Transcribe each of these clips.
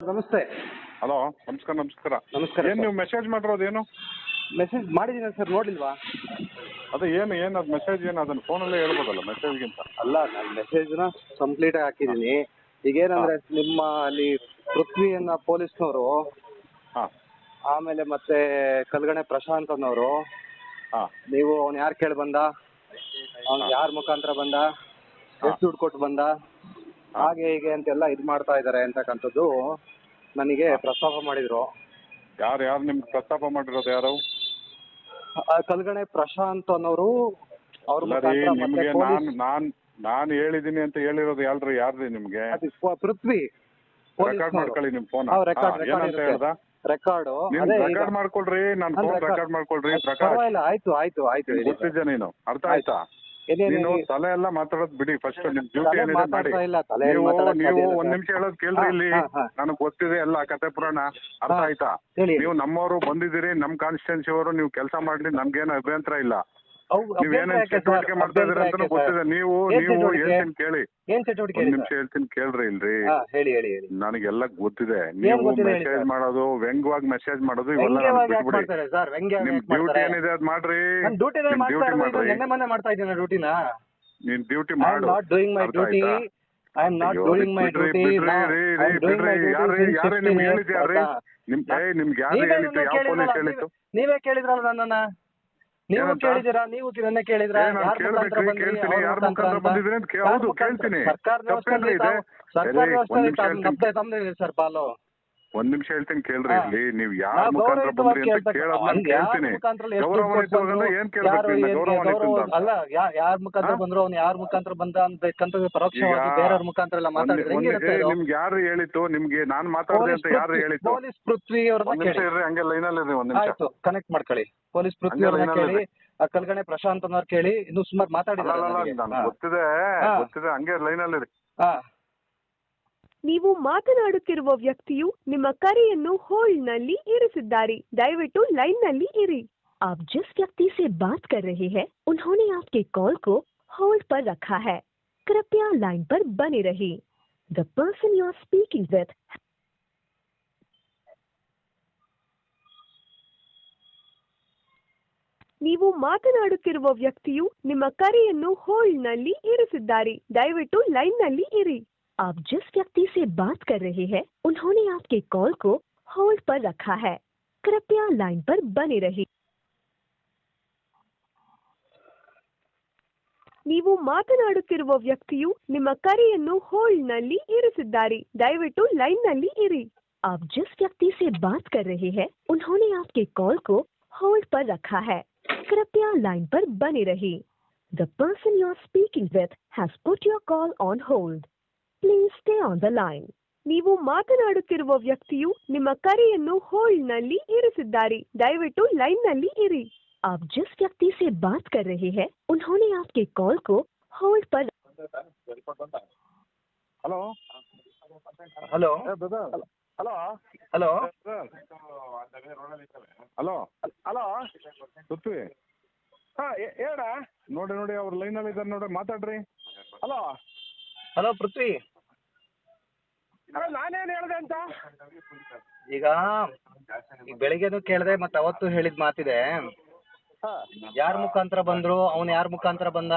ನಮಸ್ತೆ. ಹಲೋ ನಮಸ್ಕಾರ ನಮಸ್ಕಾರ. ನಮಸ್ಕಾರ ಏನು ನೀವು ಮೆಸೇಜ್ ಮಾಡಿರೋದು ಏನು? ಮೆಸೇಜ್ ಮಾಡಿದ್ದೀನಿ ಸರ್ ನೋಡಿಲ್ವಾ ಅದು ಏನು ಏನು ಅದು ಮೆಸೇಜ್ ಏನು? ಅದನ್ನು ಫೋನಲ್ಲೇ ಹೇಳ್ಬೋದಲ್ಲ ಮೆಸೇಜ್ಗಿಂತ ಅಲ್ಲ ನಾನು ಮೆಸೇಜ್ನ ಕಂಪ್ಲೀಟ್ ಆಗಿ ಹಾಕಿದ್ದೀನಿ ಈಗೇನಂದ್ರೆ ನಿಮ್ಮ ಅಲ್ಲಿ ಪೃಥ್ವಿಯನ್ನ ಪೊಲೀಸ್ನವರು ಹಾಂ. ಆಮೇಲೆ ಮತ್ತೆ ಕಲ್ಗಣೆ ಪ್ರಶಾಂತ್ ಅನ್ನೋರು ಹಾಂ. ನೀವು ಅವ್ನು ಯಾರು ಕೇಳಿ ಬಂದ? ಅವ್ನು ಯಾರ ಮುಖಾಂತರ ಬಂದ? ಎಷ್ಟು ದುಡ್ಡು ಕೊಟ್ಟು ಬಂದ? ಹಾಗೆ ಹೀಗೆ ಅಂತೆಲ್ಲ ಇದು ಮಾಡ್ತಾ ಇದ್ದಾರೆ ಅಂತಕ್ಕಂಥದ್ದು. ನನಗೆ ಪ್ರಸ್ತಾಪ ಮಾಡಿದ್ರು. ಯಾರು ಯಾರು ನಿಮ್ಗೆ ಪ್ರಸ್ತಾಪ ಮಾಡಿರೋದು ಯಾರು? ಆ ಕಲ್ಗಣೆ ಪ್ರಶಾಂತ್ ಅನ್ನೋರು ಅವ್ರ ಮುಖಾಂತರ ಮತ್ತೆ ನಿಮಗೆ ನಾನು ನಾನು ನಾನು ಹೇಳಿದ್ದೀನಿ ಅಂತ ಹೇಳಿರೋದು ಯಾರು ಯಾರ್ರಿ ನಿಮ್ಗೆ? ಅದು ಪೃಥ್ವಿ. ರೆಕಾರ್ಡ್ ಮಾಡ್ಕೊಳ್ಳಿ ನಿಮ್ ಫೋನ್ ರೆಕಾರ್ಡ್ ಏನಂತ. ಹೇಳ್ದ? ರೆಕಾರ್ಡ್ ರೆಕಾರ್ಡ್ ಮಾಡ್ಕೊಳ್ರಿ ನಾನು ಫೋನ್ ರೆಕಾರ್ಡ್ ಮಾಡ್ಕೊಳ್ರಿ ಪ್ರಕಾರ ಪರವಾಗಿಲ್ಲ ಆಯ್ತು ಆಯ್ತು ಆಯ್ತು ಹೇಳಿ. ನೀನು? ಅರ್ಥ ಆಯ್ತು. ನೀನು ತಲೆ ಎಲ್ಲ ಮಾತಾಡೋದ್ ಬಿಡಿ ಫಸ್ಟ್ ನಿಮ್ ಡ್ಯೂಟಿ ಏನಿದೆ ಮಾಡಿ. ನೀವು ನೀವು ಒಂದ್ ನಿಮಿಷ ಹೇಳೋದ್ ಕೇಳ್ರಿ ಇಲ್ಲಿ. ನನಗ್ ಗೊತ್ತಿದೆ ಎಲ್ಲ ಕತೆ ಪುರಾಣ. ಅರ್ಥ ಆಯ್ತಾ. ನೀವು ನಮ್ಮವರು ಬಂದಿದ್ದೀರಿ ನಮ್ ಕಾನ್ಸ್ಟಿಟ್ಯೂನ್ಸಿ ಅವರು ನೀವು ಕೆಲಸ ಮಾಡ್ಲಿ ನಮ್ಗೇನು ಅಭ್ಯಂತರ ಇಲ್ಲ. ನೀವ್? ಚಟುವಟಿಕೆ ಮಾಡ್ತಾ ಇದೀರ ಅಭ್ಯಂತರ ಅಂತ ಗೊತ್ತಿದೆ? ನೀವು ಏನ್ ನೀವು ಚಟುವಟಿಕೆ? ಹೇಳ್ತೀನಿ ಕೇಳಿ. ಏನ್ ಚಟುವಟಿಕೆ ಒಂದ್ ಹೇಳಿ ನಿಮಿಷ ಸರ್? ಹೇಳ್ತೀನಿ ಕೇಳ್ರಿ ಇಲ್ರಿ. ಹಾ, ಹೇಳಿ ಹೇಳಿ ಹೇಳಿ. ನನಗೆಲ್ಲ ಗೊತ್ತಿದೆ. ನೀವು ಗೊತ್ತಿದೆ ಹೇಳಿ ಮೆಸೇಜ್ ಸರ್? ಮಾಡೋದು ವ್ಯಂಗ್ಯವಾಗಿ ಮೆಸೇಜ್ ಮಾಡೋದು ಇವೆಲ್ಲ ನನಗ್ ವ್ಯಂಗ್ಯವಾಗಿ ಯಾಕೆ ಬಿಟ್ಬಿಡಿ. ಮಾಡ್ತಾರೆ ಸರ್? ವ್ಯಂಗ್ಯ ನಿಮ್ ಯಾಕೆ ಡ್ಯೂಟಿ ಮಾಡ್ತಾರೆ ಏನಿದೆ ಅದ್ ಮಾಡ್ರಿ. ನಾನು ಮಾಡ್ತಾ ಡ್ಯೂಟಿ ಇರೋದು ಇದು ಮಾಡ್ರಿ. ನಿನ್ನೆ ಮೊನ್ನೆ ಮಾಡ್ತಾ ಇದ್ದೀನಿ ಡ್ಯೂಟಿನ ನೀನ್ ಡ್ಯೂಟಿ ಐ ಆಮ್ ಮಾಡು. ನಾಟ್ ಡೂಯಿಂಗ್ ಮೈ ಅರ್ಥ ಡ್ಯೂಟಿ ಆಯ್ತಾ? ಐ ಆಮ್ ನಾಟ್ ಅಯ್ಯೋ, ಡೂಯಿಂಗ್ ಮೈ ಬಿಡ್ರಿ, ಡ್ಯೂಟಿ ಬಿಡ್ರಿ, ರೀ, ರೀ, ಬಿಡ್ರಿ, ನಿಮ್ಗೆ ನಿಮ್ ಏ ನಿಮ್ಗೆ ಯಾರು ಹೇಳಿತ್ತು ಯಾವ ಪೊಲೀಸ್ ಕೇಳಿದ್ರಲ್ಲ, ಹೇಳಿತ್ತು ನೀವೇ ಕೇಳಿದ್ರಲ್ಲ ನನ್ನನ್ನ? ನೀವು? ಕೇಳಿದಿರಾ ನೀವು ನನ್ನ ಕೇಳಿದ್ರಾ ಏ, ನಾನ್ ಕೇಳ್ಬೇಕ್ರಿ, ಕೇಳ್ತೀನಿ, ಯಾರ್ ಮುಖಾಂತರ ಬಂದಿದ್ದೀರಿ ಅಂತ ಕೇ- ಹೌದು, ಕೇಳ್ತೀನಿ. ಸರ್ಕಾರ ತಪ್ಪೇನ್ರಿ ಇದೆ? ಸರ್ಕಾರ ವ್ಯವಸ್ಥೆ ಹೇಳ್ತೀನಿ. ನಮ್ದೇ ಸರ್ ಪಾಲು ಒಂದ್ ನಿಮಿಷ ಹೇಳ್ತೀನಿ ಕೇಳ್ರಿ ಇಲ್ಲಿ ನೀವ್ ಯಾರ ನಾವು ಮುಖಾಂತರ ಗೌರವಯುತವಾಗಿ ಬಂದ್ರಿ ಅಂತ ಕೇಳ್ಬೇಕು. ಕೇಳೋದ್ ನಾನು ಹಂಗೆ ಯಾರ್ ಕೇಳ್ತೀನಿ ಮುಖಾಂತರ ಎಷ್ಟು ದುಡ್ಡು ಗೌರವಾನ್ವಿತವಾಗಂದ್ರೆ ಕೊಟ್ಟು ಏನ್ ಯಾರು ಕೇಳ್ಬೇಕು ಏನ್- ಗೌರವ- ಅಲ್ಲ ಯಾ- ಯಾರ್ ಮುಖಾಂತರ ಹಾ? ಬಂದ್ರು ಅವ್ನು ಯಾರ ಮುಖಾಂತರ ಬಂದ ಅಂತ ಪರೋಕ್ಷವಾಗಿ ಈಗ ಬೇರೆಯವ್ರ ಮುಖಾಂತರ ಎಲ್ಲ ಒಂದ್- ಮಾತಾಡಿದ್ರೆ ಒಂದ್- ಹೆಂಗಿರುತ್ತೆ ಇದು? ನಿಮ್ಗೆ ಯಾರು ಹೇಳಿತ್ತು ನಿಮ್ಗೆ ನಾನ್ ಮಾತಾಡ್ದೆ ಪೊಲೀಸ್ ಅಂತ ಯಾರು ಪೃಥ್ವಿ- ಹೇಳಿತ್ತು ಪೊಲೀಸ್ ಪೃಥ್ವಿ ಅವ್ರನ್ನ ನಿಮಿಷ ಕೇಳಿ ಇರ್ರಿ ಹಂಗೆ ಲೈನಲ್ಲಿ ಇರ್ರಿ ಒಂದ್ ನಿಮಿಷ ಆಯ್ತು ಕನೆಕ್ಟ್ ಮಾಡ್ಕೊಳ್ಳಿ ಪೊಲೀಸ್ ಪೃಥ್ವಿ ಹಂಗೆ ಅವ್ರನ್ನ line ಕೇಳಿ ಆ ಕಲ್ಗಣೆ ಪ್ರಶಾಂತ್ ಅನ್ನೋರ್ ಕೇಳಿ ಇನ್ನು ಸುಮಾರು ಮಾತಾಡಿದ್ರೆ ಮಾತಾಡಿದ್ದಾರೆ ಅಲ್ಲ ನನಗೆ. ಹಾ. ಗೊತ್ತಿದೆ ಹಾ. ಗೊತ್ತಿದೆ ಹಂಗೆ ಲೈನಲ್ಲಿ ಇರಿ ಹಾ. ನೀವು ಮಾತನಾಡುತ್ತಿರುವ ವ್ಯಕ್ತಿಯು ನಿಮ್ಮ ಕರೆಯನ್ನು ಹೋಲ್ಡ್ನಲ್ಲಿ ಇರಿಸಿದ್ದಾರೆ ದಯವಿಟ್ಟು ಲೈನ್ನಲ್ಲಿ ಇರಿ आप जिस व्यक्ति से बात कर रहे हैं उन्होंने आपके कॉल को होल्ड पर रखा है कृपया लाइन पर बने रहिए the person you are speaking with ನೀವು ಮಾತನಾಡುತ್ತಿರುವ ವ್ಯಕ್ತಿಯು ನಿಮ್ಮ ಕರೆಯನ್ನು ಹೋಲ್ಡ್ನಲ್ಲಿ ಇರಿಸಿದ್ದಾರೆ ದಯವಿಟ್ಟು ಲೈನ್ನಲ್ಲಿ ಇರಿ आप जिस व्यक्ति से बात कर रहे हैं उन्होंने आपके कॉल को होल्ड पर रखा है कृपया लाइन पर बने रहिए ನೀವು ಮಾತನಾಡುತ್ತಿರುವ ವ್ಯಕ್ತಿಯು ನಿಮ್ಮ ಕರೆಯನ್ನು ಹೋಲ್ಡ್ನಲ್ಲಿ ಇರಿಸಿದ್ದಾರೆ ದಯವಿಟ್ಟು ಲೈನ್ನಲ್ಲಿ ಇರಿ आप जिस व्यक्ति से बात कर रहे हैं उन्होंने आपके कॉल को होल्ड पर रखा है कृपया लाइन पर बने रहिए the person you are speaking with has put your call on hold please stay on the line ನೀವು ಮಾತನಾಡುತ್ತಿರುವ ವ್ಯಕ್ತಿಯು ನಿಮ್ಮ ಕರೆಯನ್ನು ಹೋಲ್ಡ್ನಲ್ಲಿ ಇರಿಸಿದ್ದಾರೆ ದಯವಿಟ್ಟು ಲೈನ್ನಲ್ಲಿ ಇರಿ आप जिस व्यक्ति से बात कर रहे हैं उन्होंने आपके कॉल को होल्ड पर hello hello hello hello hello hello Prithvi ಹಾ ಹೇಳ ನೋಡಿ ನೋಡಿ ಅವ್ರ ಲೈನಲ್ಲಿ ಇದ್ದಾರೆ ನೋಡಿ ಮಾತಾಡ್ರಿ ಹಲೋ ಹಲೋ ಪೃಥ್ವಿ. ನಾನೇನು ಹೇಳ್ದೆ ಅಂತ? ಈಗ ಈಗ ಬೆಳಿಗ್ಗೆನೂ ಕೇಳಿದೆ ಮತ್ತೆ ಅವತ್ತು ಹೇಳಿದ ಮಾತಿದೆ. ಯಾರ ಮುಖಾಂತರ ಬಂದ್ರು ಅವನು ಯಾರ ಮುಖಾಂತರ ಬಂದ?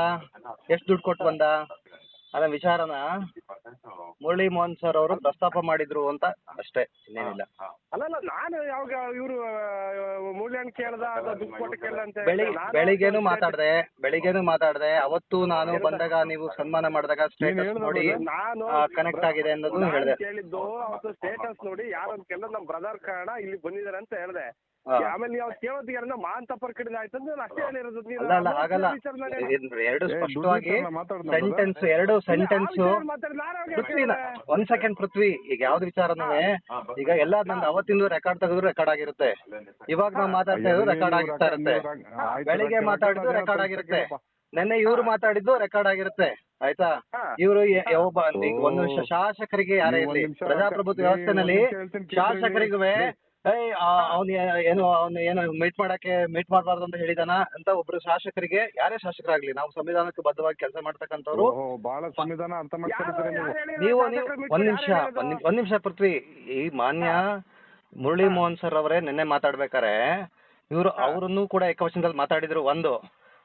ಎಷ್ಟು ದುಡ್ಡು ಕೊಟ್ಟು ಬಂದ? ಅನ್ನೋ ವಿಚಾರನ? ಮುರಳಿ ಮೋಹನ್ ಸರ್ ಅವರು ಪ್ರಸ್ತಾಪ ಮಾಡಿದ್ರು ಅಂತ ಅಷ್ಟೇ ಇನ್ನೇನಿಲ್ಲ. ಅಲ್ಲಲ್ಲ ನಾನು ಯಾವಾಗ ಇವರು ಮೂಲ್ಯನ್ ಕೇಳ್ದ ಅಥವಾ ದುಡ್ಡು ಕೊಟ್ಟು ಕೇಳ್ದ ಅಂತ ಬೆಳಿ ನಾನು ಬೆಳಿಗ್ಗೆನೂ ಮಾತಾಡ್ದೆ ಬೆಳಿಗ್ಗೆನೂ ಮಾತಾಡ್ದೆ. ಅವತ್ತು ನಾನು ಬಂದಾಗ ನೀವು ಸನ್ಮಾನ ಮಾಡಿದಾಗ ಸ್ಟೇಟಸ್ ನೋಡಿ ನಾನು ಕನೆಕ್ಟ್ ಆಗಿದೆ ಅನ್ನೋದು ಹೇಳಿದೆ. ಕೇಳಿದ್ದು ಅವತ್ತು ಸ್ಟೇಟಸ್ ನೋಡಿ ಯಾರು ಕೇಳಿದ್ರೆ ನಮ್ಮ ಬ್ರದರ್ ಕಾರಣ ಇಲ್ಲಿ ಬಂದಿದ್ದಾರೆ ಅಂತ ಹೇಳ್ದೆ. ಆಮೇಲೆ ನೀವು ಕೇಳೋದಿಗೆ ಯಾರನ್ನ ಮಾಂತಪ್ಪರ್ ಕಡೆ ಆಯ್ತು ಅಂದ್ರೆ ನಾನು ಅಷ್ಟೇ ಹೇಳಿರೋದು ನೀವು ಅಲ್ಲ ಅಲ್ಲ ಎರಡು ಸ್ಪಷ್ಟವಾಗಿ ಸೆಂಟೆನ್ಸ್ ಎರಡು ಸೆಂಟೆನ್ಸ್ ಪೃಥ್ವಿ ಒಂದ್ ಸೆಕೆಂಡ್ ಪೃಥ್ವಿ ಈಗ ಯಾವ್ದು ವಿಚಾರನೂ ಈಗ ಎಲ್ಲ ನಂದು ಅವತ್ತಿಂದು ರೆಕಾರ್ಡ್ ತೆಗೆದ್ರು ರೆಕಾರ್ಡ್ ಆಗಿರುತ್ತೆ. ಇವಾಗ ನಾವು ಮಾತಾಡ್ತಾ ಇರೋದು ರೆಕಾರ್ಡ್ ಆಗಿರ್ತಾ ಇರುತ್ತೆ. ಬೆಳಿಗ್ಗೆ ಮಾತಾಡಿದ್ದು ರೆಕಾರ್ಡ್ ಆಗಿರುತ್ತೆ. ನೆನ್ನೆ ಇವ್ರು ಮಾತಾಡಿದ್ದು ರೆಕಾರ್ಡ್ ಆಗಿರುತ್ತೆ. ಆಯ್ತಾ. ಇವರು ಒಬ್ಬ ಒಂದು ನಿಮಿಷ ಶಾಸಕರಿಗೆ ಯಾರೇ ಇರ್ಲಿ ಪ್ರಜಾಪ್ರಭುತ್ವ ವ್ಯವಸ್ಥೆನಲ್ಲಿ. ಶಾಸಕರಿಗುವೆ ಏಯ್ ಅವ್ನು ಏನು ಅವ್ನ್ ಏನು ಮೀಟ್ ಮಾಡಕ್ಕೆ ಮೀಟ್ ಮಾಡಬಾರ್ದು ಅಂತ ಹೇಳಿದಾನ ಅಂತ ಒಬ್ರು ಶಾಸಕರಿಗೆ ಯಾರೇ ಶಾಸಕರಾಗ್ಲಿ ನಾವು ಸಂವಿಧಾನಕ್ಕೆ ಬದ್ಧವಾಗಿ ಕೆಲಸ ಮಾಡ್ತಕ್ಕಂಥವ್ರು. ಓಹೋ ಬಹಳ ಸಂವಿಧಾನ ಅರ್ಥ ಮಾಡ್ಕೊಂಡಿದ್ದೀರಿ ನೀವು. ನೀವು ನೀವು ಒಂದ್ ನಿಮಿಷ ಒಂದ್ ಒಂದ್ ನಿಮಿಷ ಪೃಥ್ವಿ ಈ ಮಾನ್ಯ ಮುರಳಿ ಮೋಹನ್ ಸರ್ ಅವರೇ ನಿನ್ನೆ ಮಾತಾಡ್ಬೇಕಾರೆ. ಇವರು ಅವರನ್ನು ಕೂಡ ಏಕವಚನದಲ್ಲಿ ಮಾತಾಡಿದ್ರು ಒಂದು.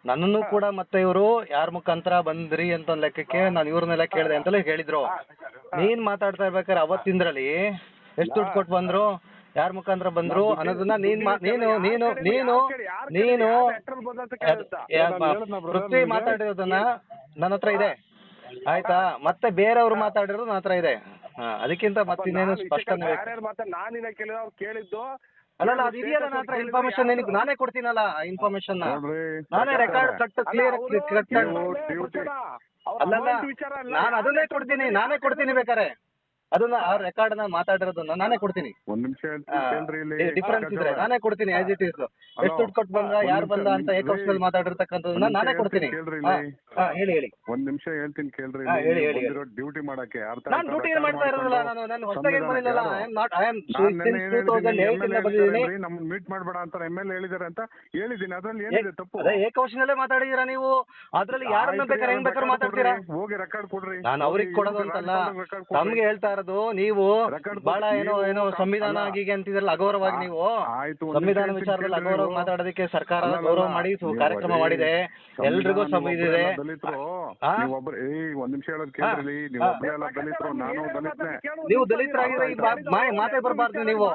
ನನ್ನನ್ನು ಕೂಡ ಮತ್ತೆ ಇವರು ಯಾರ ಮುಖಾಂತರ ಬಂದ್ರಿ ಅಂತ ಒಂದ್ ಲೆಕ್ಕಕ್ಕೆ ನಾನು ಇವ್ರನ್ನೆಲ್ಲ ಕೇಳಿದೆ ಅಂತಲೇ ಹೇಳಿದ್ರು. ನೀನ್ ಮಾತಾಡ್ತಾ ಇರ್ಬೇಕಾರೆ ಅವತ್ತಿಂದ್ರಲ್ಲಿ. ಎಷ್ಟು ದುಡ್ಡು ಕೊಟ್ಟು ಬಂದ್ರು? ಯಾರ ಮುಖಾಂತರ ಬಂದ್ರು ಅನ್ನೋದನ್ನ ನೀನ್ ಮಾ- ನೀನು ನೀನು ನೀನು ನೀನು ಪೃಥ್ವಿ ಮಾತಾಡಿರೋದನ್ನ ನನ್ನ ಹತ್ರ ಇದೆ. ಆಯ್ತಾ? ಮತ್ತೆ ಬೇರೆಯವ್ರು ಮಾತಾಡಿರೋದು ನನ್ನ ಹತ್ರ ಇದೆ. ಹಾ ಅದಕ್ಕಿಂತ ಮತ್ತಿನ್ನೇನು ಸ್ಪಷ್ಟನೆ ಬೇಕು? ನಿನ್ನ ಕೇಳಿದ ಅವ್ರು ಕೇಳಿದ್ದು. ಅಲ್ಲಲ್ಲ ಅದು ಇದೆಯಲ್ಲ ನನ್ನ ಹತ್ರ ಇನ್ಫಾರ್ಮೇಶನ್ ನಿನಗೆ ನಾನೇ ಕೊಡ್ತೀನಲ್ಲ ಇನ್ಫಾರ್ಮೇಶನ್ ನೋಡ್ರಿ ನಾನೇ ರೆಕಾರ್ಡ್ ಕಟ್ ಕ್ಲಿಯರ್ ಕಟ್ ಅಲ್ಲಲ್ಲ ನಾನು ಅದನ್ನೇ ಕೊಡ್ತೀನಿ ನಾನೇ ಕೊಡ್ತೀನಿ ಬೇಕಾರೆ ಅದನ್ನ ಆ ರೆಕಾರ್ಡ್ನ ಮಾತಾಡಿರೋದನ್ನ ನಾನೇ ಕೊಡ್ತೀನಿ. ಒಂದ್ ನಿಮಿಷ ಇಲ್ಲಿ ಡಿಫರೆನ್ಸ್ ಇದ್ರೆ ನಾನೇ ಕೊಡ್ತೀನಿ ಆಸ್ ಇಟ್ ಇಸ್ ಎಷ್ಟು ದುಡ್ಡು ಕೊಟ್ಟು ಬಂದ ಯಾರು ಬಂದ ಅಂತ ಏಕವಚನದಲ್ಲಿ ಮಾತಾಡಿರ್ತಕ್ಕಂಥದ್ದನ್ನ ನಾನೇ ಕೊಡ್ತೀನಿ. ಕೇಳ್ರಿ ಇಲ್ಲಿ. ಹಾ, ಹೇಳಿ ಹೇಳಿ. ಒಂದ್ ನಿಮಿಷ ಹೇಳ್ತೀನಿ ಕೇಳ್ರಿ ಹಾ, ಹೇಳಿ, ಹೇಳಿ, ಡ್ಯೂಟಿ ಮಾಡಕ್ಕೆ ನಾನು ಡ್ಯೂಟಿ ಏನ್ ಮಾಡ್ತಾ ಇರೋದಿಲ್ಲ ನಾನು ನಾನು ಹೊಸದಾಗಿ ಬಂದಿಲ್ಲ I am not I am two thousand eight ಇಂದ ಬಂದಿದ್ದೀನಿ. ನಮ್ಮ ಮೀಟ್ ಮಾಡಬೇಡ ಅಂತ ಎಂ ಎಲ್ ಹೇಳಿದಾರೆ ಅಂತ ಹೇಳಿದೀನಿ ಅದ್ರಲ್ಲಿ ಏನಿದೆ ತಪ್ಪು? ಅದೇ ಏಕವಚನದಲ್ಲೇ ಮಾತಾಡಿದೀರಾ ನೀವು? ಅದ್ರಲ್ಲಿ ಯಾರನ್ನ ಬೇಕಾದ್ರೆ ಹೆಂಗ್ ಬೇಕಾದ್ರೆ ಮಾತಾಡ್ತೀರಾ? ಹೋಗಿ ರೆಕಾರ್ಡ್ ಕೊಡ್ರಿ. ನಾನು ಅವ್ರಿಗೆ ಕೊಡೋದು ಅಂತಲ್ಲ. ತಮ್ಗೆ ಹೇಳ್ತಾ ಇರೋದು ನೀವು Record ಬಹಳ. ಏನೋ ನೀವು ಏನೋ ಸಂವಿಧಾನ ಅಲ್ಲ. ಆಗೀಗೆ ಅಂತಿದ್ರಲ್ಲ ಅಗೌರವಾಗಿ ನೀವು ಆಯ್ತು ಒಂದ್ ಸಂವಿಧಾನ ವಿಚಾರದಲ್ಲಿ ಅಗೌರವ ಮಾತಾಡೋದಕ್ಕೆ ಸರ್ಕಾರ ಅಲ್ಲ, ಅಲ್ಲ, ಗೌರವ ಮಾಡಿ ಕಾರ್ಯಕ್ರಮ ಮಾಡಿದೆ. ಸಂವಿಧಾನ ಎಲ್ರಿಗೂ ನೀವು ದಲಿತರು. ಆ? ಏ ಒಂದ್ ನಿಮಿಷ ಹೇಳೋದ್ ಕೇಳ್ರಿ ನೀವು ದಲಿತರು ನಾನು ದಲಿತನೇ. ನೀವು ದಲಿತರಾಗಿದ್ರೆ ಈ ಮಾತೆ ಮಾ- ಮಾತೇ ಬರಬಾರ್ದು ನೀವು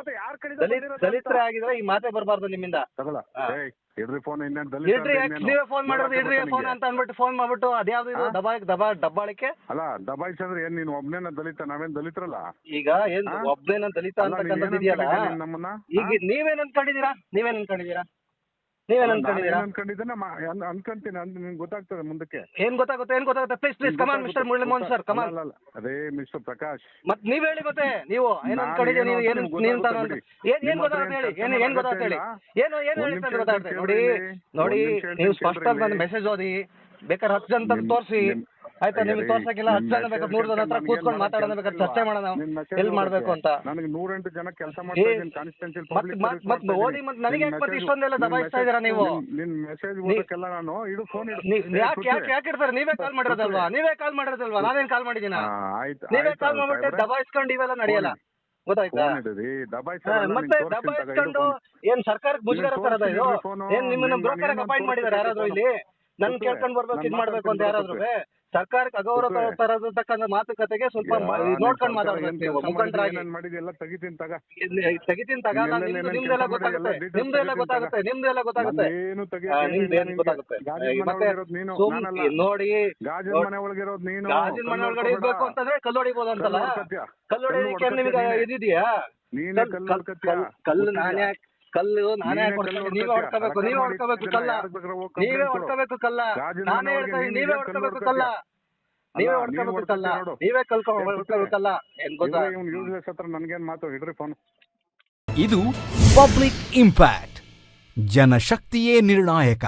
ದಲಿತ ದಲಿತರೇ ಆಗಿದ್ರೆ ಈ ಮಾತೆ ಬರಬಾರ್ದು ನಿಮ್ಮಿಂದ. ತಗೊಳ ಹಾ. ಏಯ್. ಇಡ್ರಿ ಫೋನ್ ಇನ್ನೇನ್ ಇಡ್ರಿ ಯಾಕೆ ನೀವೇ ಫೋನ್ ಮಾಡೋದು ಇಡ್ರಿ ಫೋನ್ ಅಂತ ಅಂದ್ಬಿಟ್ಟು ಫೋನ್ ಮಾಡ್ಬಿಟ್ಟು ಅದ್ಯಾವ್ದು ಇದು? ದಬಾ ದಬಾ ಡಬ್ಬಾಳಿಕೆ ಅಲ್ಲ ದಬಾಯಿಸಂದ್ರೆ ಏನ್ ನೀನು ಒಬ್ನೇನ ದಲಿತ ನಾವೇನ್ ದಲಿತರಲ್ಲ? ಈಗ ಏನ್? ಒಬ್ನೇನ ದಲಿತ ಅಂತಕ್ಕಂಥದ್ದು ಇದೆಯಲ್ಲ ನಮ್ಮನ್ನ? ಈಗ ನೀವೇನ್ ಅನ್ಕೊಂಡಿದೀರಾ ನೀವೇನ್ ಅನ್ಕೊಂಡಿದೀರಾ ನೀವೇನ್ ಅನ್ಕೊಂಡಿದ್ದೇನೆ ಅನ್ಕೊಂತೀನಿ ಗೊತ್ತಾಗ್ತದೆ ಮುಂದಕ್ಕೆ. ಏನ್ ಗೊತ್ತಾಗುತ್ತೆ ಏನ್ ಗೊತ್ತಾಗುತ್ತೆ? Please please come on mister Murali Mohan sir come on ಅಲ್ಲ, ಅಲ್ಲ, ಅದೇ ಮಿಸ್ಟರ್ ಪ್ರಕಾಶ್ ಮತ್ ನೀವ್ ಹೇಳಿ ಮತ್ತೆ ನೀವು ಏನ್ ನಾನ್ ಅನ್ಕೊಂಡಿದ್ದೀರಾ ನೀವು ಏನು ಏನು ಅಂತ ನೀನ್ ಅಂತ ಗೊತ್ತಾಗುತ್ತೆ ಹೇಳಿ ಏನ್ ಚರ್ಚೆ ಗೊತ್ತಾಗುತ್ತೆ ಹೇಳಿ. ಏನು ಏನು ಗೊತ್ತಾಗುತ್ತೆ ನೋಡಿ ನೋಡಿ ನೀವು ಸ್ಪಷ್ಟವಾಗಿ. ನನ್ನ ಮೆಸೇಜ್ ಓದಿ ಬೇಕಾದ್ರೆ ಹತ್ತು ಜನ ತೋರಿಸಿ. ಆಯ್ತಾ ನಿಮ್ಗೆ ತೋರ್ಸಕ್ಕಿಲ್ಲ ಹತ್ತು ಜನ ಬೇಕಾದ್ರೆ ನೂರು ಜನ ಹತ್ರ ಕೂತ್ಕೊಂಡು ಮಾತಾಡೋಣ ಬೇಕಾದ್ರೆ ಚರ್ಚೆ ಮಾಡೋಣ ಎಲ್ಲಿ ಮಾಡ್ಬೇಕು ಅಂತ? ನನಗೆ ನೂರೆಂಟು ಜನ ಕೆಲಸ ಏ, ಮಾಡ್ತಾ ಇದ್ದೀನಿ ಕಾನ್ಸ್ಟಿಟ್ಯೂನ್ಸಿ ಮತ್ ಮತ್ ಮತ್ ಓದಿ ಮತ್ ನನಗೆ ಯಾಕೆ ಮತ್ತೆ ಇಷ್ಟೊಂದೆಲ್ಲ ದಬಾಯಿಸ್ತಾ ಇದೀರಾ ನೀವು? ನಿನ್ ಮೆಸೇಜ್ ಓದಕ್ಕೆಲ್ಲ ನಾನು ಇಡು ಫೋನ್ ಇಡು. ನೀವ್ ಏ, ಯಾಕೆ ಯಾಕೆ ಯಾಕೆ ಇರ್ತಾರೆ ನೀವೇ ಕಾಲ್ ಮಾಡಿರೋದಲ್ವಾ? ನೀವೇ ಕಾಲ್ ಮಾಡಿರೋದಲ್ವಾ? ನಾನೇನ್ ಕಾಲ್ ಮಾಡಿದ್ದೀನ ಹಾ, ಆಯ್ತು ನೀವೇ ಆಯ್ತು ಕಾಲ್ ಮಾಡ್ಬಿಟ್ಟು ಸಾಹೇಬ್ರೆ. ದಬಾಯಿಸ್ಕೊಂಡು ಇವೆಲ್ಲ ನಡೆಯಲ್ಲ? ಗೊತ್ತಾಯ್ತಾ? ಫೋನ್ ಇಡಿರಿ ಹಾ, ಅದೆಲ್ಲ ಮತ್ತೆ ದಬಾಯಿಸ್ಕೊಂಡು. ಏನ್ ಸರ್ಕಾರಕ್ಕೆ ಮುಜುಗರ ತರದ ಇದು. ಏನ್ ನಿಮ್ಮನ್ನ ನೀನ್ ಬ್ರೋಕರ್ ಅಪಾಯಿಂಟ್ ಮಾಡಿದಾರೆ ಯಾರಾದ್ರೂ ಇಲ್ಲಿ? ನನ್. ಕೇಳ್ಕೊಂಡ್ ಬರ್ಬೇಕು ಇದ್ ಮಾಡ್ಬೇಕು ಅಂತ ಯಾರಾದ್ರು ಸರ್ಕಾರಕ್ಕೆ ಅಗೌರವ ಗೊತ್ತೇ. ತರತಕ್ಕಂಥ ಮಾತುಕತೆಗೆ ಸ್ವಲ್ಪ ನೋಡ್ಕೊಂಡ್ ಮಾತಾಡ್ಬೇಕು ಮುಖಂಡರಾಗಿ ತೆಗಿತೀನಿ ತಗ ತೆಗಿತೀನಿ ನಿಮ್ದು ನಿಮ್ದೆಲ್ಲ ಗೊತ್ತಾಗುತ್ತೆ ಎಲ್ಲ details ನಿಮ್ದು ಗೊತ್ತಾಗುತ್ತೆ ನಿಮ್ದೆಲ್ಲ ಗೊತ್ತಾಗುತ್ತೆ ಏನು ಆ, ನಿಮ್ದು ಏನ್ ಗೊತ್ತಾಗುತ್ತೆ ಗಾಜಿನ ಮತ್ತೆ ನೋಡಿ ಗಾಜಿನ ಮನೆ ಒಳಗಿರೋದು ನೀನು ಗಾಜಿನ ಮನೆ ಒಳಗಡೆ ಇರ್ಬೇಕು ಅಂತಂದ್ರೆ ಕಲ್ಲು ಹೊಡಿಬೋದು ಅಂತಲ್ಲ ಕಲ್ಲು ಹೊಡ್ಕತ್ಯಾ? ಕಲ್ಲು ಹೊಡಿಯೋದಕ್ಕೆ ಕಲ್ಲು ನಿಮ್ಗೆ ಇದಿದೆಯಾ ಕಲ್ಲು? ನಾನೇ ಕಲ್ಲು ನಾನೇ ನೀವೇ? ಹೊಡ್ಕೋಬೇಕು ನೀವೇ ಹೊಡ್ಕೋಬೇಕು ಕಲ್ಲ. ನೀವೇ ಹೊಡ್ಕೋಬೇಕು ಕಲ್ಲ. ನಾನೇ ಹೇಳ್ತಾ ಇದ್ದೀನಿ ನೀವೇ ಹೊಡ್ಕೋಬೇಕು ಕಲ್ಲ. ನೀವೇ ಹೊಡ್ಕೋಬೇಕು ಕಲ್ಲ. ನೀವೇ ಕಲ್ಕೊ ಹೊಡ್ಕೋಬೇಕಲ್ಲ ಏನ್ ಗೊತ್ತಾ? ಇವ್ನು ಯೂಸ್ಲೆಸ್ ಹತ್ರ ನನ್ಗೇನ್ ಮಾತು? ಇಡ್ರಿ ಫೋನ್ ಇದು ಪಬ್ಲಿಕ್ ಇಂಪ್ಯಾಕ್ಟ್. ಜನಶಕ್ತಿಯೇ ನಿರ್ಣಾಯಕ.